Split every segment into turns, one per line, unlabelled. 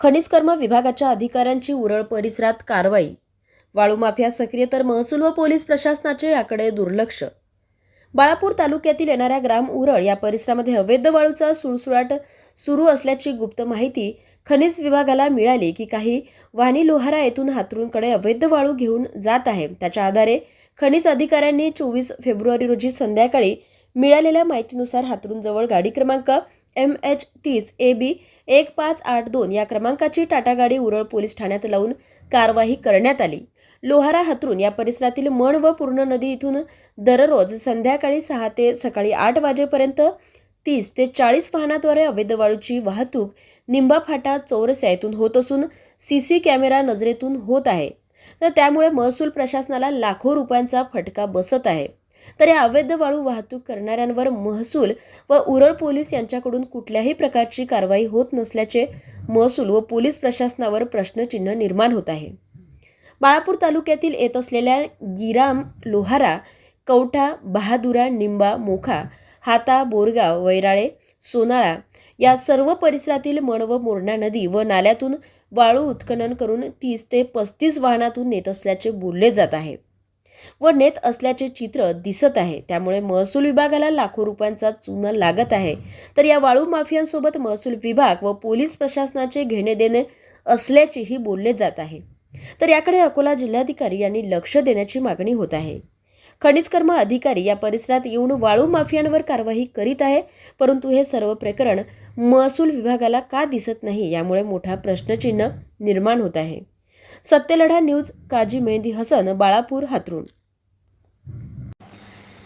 खनिज कर्म विभागाच्या अधिकाऱ्यांची उरळ परिसरात कारवाई. वाळू माफिया सक्रिय तर महसूल व पोलीस प्रशासनाचे याकडे दुर्लक्ष. बाळापूर तालुक्यातील येणाऱ्या ग्राम उरळ या परिसरामध्ये अवैध वाळूचा सुळसुळाट सुरू असल्याची गुप्त माहिती खनिज विभागाला मिळाली की काही वाणी लोहारा येथून हातरूंकडे अवैध वाळू घेऊन जात आहे. त्याच्या आधारे खनिज अधिकाऱ्यांनी चोवीस फेब्रुवारी रोजी संध्याकाळी मिळालेल्या माहितीनुसार हातरूंजवळ गाडी क्रमांक एम एच तीस ए बी एक पाच आठ दोन या क्रमांकाची टाटा गाडी उरळ पोलीस ठाण्यात लावून कारवाई करण्यात आली. लोहारा हातरून या परिसरातील मण व पूर्ण नदी इथून दररोज संध्याकाळी सहा ते सकाळी आठ वाजेपर्यंत तीस ते चाळीस वाहनाद्वारे अवैध वाळूची वाहतूक निंबा फाटा चौरस येथून होत असून सी सी कॅमेरा नजरेतून होत आहे. तर त्यामुळे महसूल प्रशासनाला लाखो रुपयांचा फटका बसत आहे. तर या अवैध वाळू वाहतूक करणाऱ्यांवर महसूल व उरळ पोलीस यांच्याकडून कुठल्याही प्रकारची कारवाई होत नसल्याचे महसूल व पोलीस प्रशासनावर प्रश्नचिन्ह निर्माण होत आहे. बाळापूर तालुक्यातील येत असलेल्या गिराम लोहारा कवठा बहादुरा निंबा मोखा हाता बोरगाव वैराळे सोनाळा या सर्व परिसरातील मण व मोरणा नदी व नाल्यातून वाळू उत्खनन करून तीस ते पस्तीस वाहनातून नेत असल्याचे बोलले जात आहे. व नेत असल्याचे चित्र दिसत आहे. त्यामुळे महसूल विभागाला लाखो रुपयांचा चुना लागत आहे. तर या वाळू माफियांसोबत महसूल विभाग व पोलीस प्रशासनाचे घेणे देणे असल्याचेही बोलले जात आहे. तर याकडे अकोला जिल्हाधिकारी यांनी लक्ष देण्याची मागणी होत आहे. खनिज कर्म अधिकारी या परिसरात येऊन वाळू माफियांवर कारवाई करीत आहे. परंतु हे सर्व प्रकरण महसूल विभागाला का दिसत नाही यामुळे मोठा प्रश्नचिन्ह निर्माण होत आहे. सत्यलढा न्यूज काजी मेहंदी हसन बाळापूर हातरून.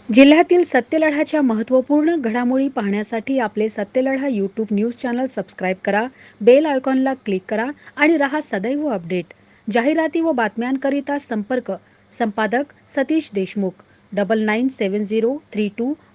जिल्ह्यातील सत्यलढाच्या महत्त्वपूर्ण घडामोडी पाहण्यासाठी आपले Satyaladha YouTube news channel subscribe करा बेल आयकॉनला क्लिक करा आणि रहा सदैव अपडेट. जाहिराती व बातम्यांकरिता संपर्क संपादक Satish Deshmukh double nine seven zero three two